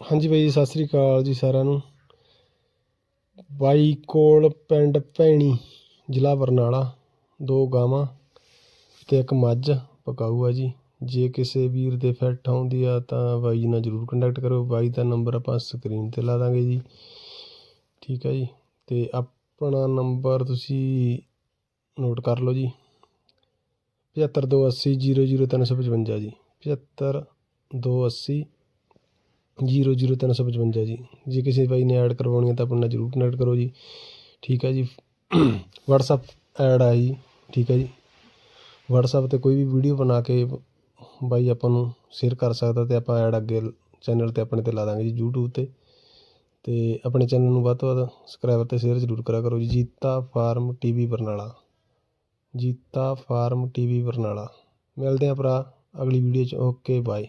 ਹਾਂਜੀ ਬਾਈ ਜੀ, ਸਤਿ ਸ੍ਰੀ ਅਕਾਲ ਜੀ ਸਾਰਿਆਂ ਨੂੰ। ਬਾਈ ਕੋਲ ਪਿੰਡ ਭੈਣੀ ਜ਼ਿਲ੍ਹਾ ਬਰਨਾਲਾ ਦੋ ਗਾਵਾਂ ਤੇ ਇੱਕ ਮੱਝ ਪਕਾਊ ਆ ਜੀ। ਜੇ ਕਿਸੇ ਵੀਰ ਦੇ ਫਿੱਟ ਆਉਂਦੀ ਆ ਤਾਂ ਬਾਈ ਜੀ ਨਾਲ ਜ਼ਰੂਰ ਕੰਟੈਕਟ ਕਰੋ ਬਾਈ ਦਾ ਨੰਬਰ ਆਪਾਂ ਸਕਰੀਨ ਤੇ ਲਾ ਦਾਂਗੇ ਜੀ। ਠੀਕ ਹੈ ਜੀ। ਤੇ ਆਪਣਾ ਨੰਬਰ ਤੁਸੀਂ ਨੋਟ ਕਰ ਲਓ ਜੀ। ਪਝੱਤਰ ਦੋ ਅੱਸੀ ਜੀਰੋ ਜੀਰੋ ਤਿੰਨ ਸੌ ਪਚਵੰਜਾ ਜੀ। ਪਝੱਤਰ ਦੋ ਅੱਸੀ ਜੀਰੋ ਜੀਰੋ ਤਿੰਨ ਸੌ ਪਚਵੰਜਾ ਜੀ। ਜੇ ਕਿਸੇ ਬਾਈ ਨੇ ਐਡ ਕਰਵਾਉਣੀ ਹੈ ਤਾਂ ਆਪਣੇ ਨਾਲ ਜ਼ਰੂਰ ਕਨੈਕਟ ਕਰੋ ਜੀ। ਠੀਕ ਹੈ ਜੀ। ਵਟਸਐਪ ਐਡ ਆ ਜੀ। ਠੀਕ ਹੈ ਜੀ। ਵਟਸਐਪ 'ਤੇ ਕੋਈ ਵੀ ਵੀਡੀਓ ਬਣਾ ਕੇ ਬਾਈ ਆਪਾਂ ਨੂੰ ਸ਼ੇਅਰ ਕਰ ਸਕਦਾ ਅਤੇ ਆਪਾਂ ਐਡ ਅੱਗੇ ਚੈਨਲ 'ਤੇ ਆਪਣੇ 'ਤੇ ਲਾ ਦਾਂਗੇ ਜੀ YouTube 'ਤੇ। ਅਤੇ ਆਪਣੇ ਚੈਨਲ ਨੂੰ ਵੱਧ ਤੋਂ ਵੱਧ ਸਬਸਕ੍ਰਾਈਬ ਅਤੇ ਸ਼ੇਅਰ ਜ਼ਰੂਰ ਕਰਿਆ ਕਰੋ ਜੀ। Jeeta farm TV Barnala. Jeeta farm TV Barnala. ਮਿਲਦੇ ਹਾਂ ਭਰਾ ਅਗਲੀ ਵੀਡੀਓ 'ਚ। Okay bye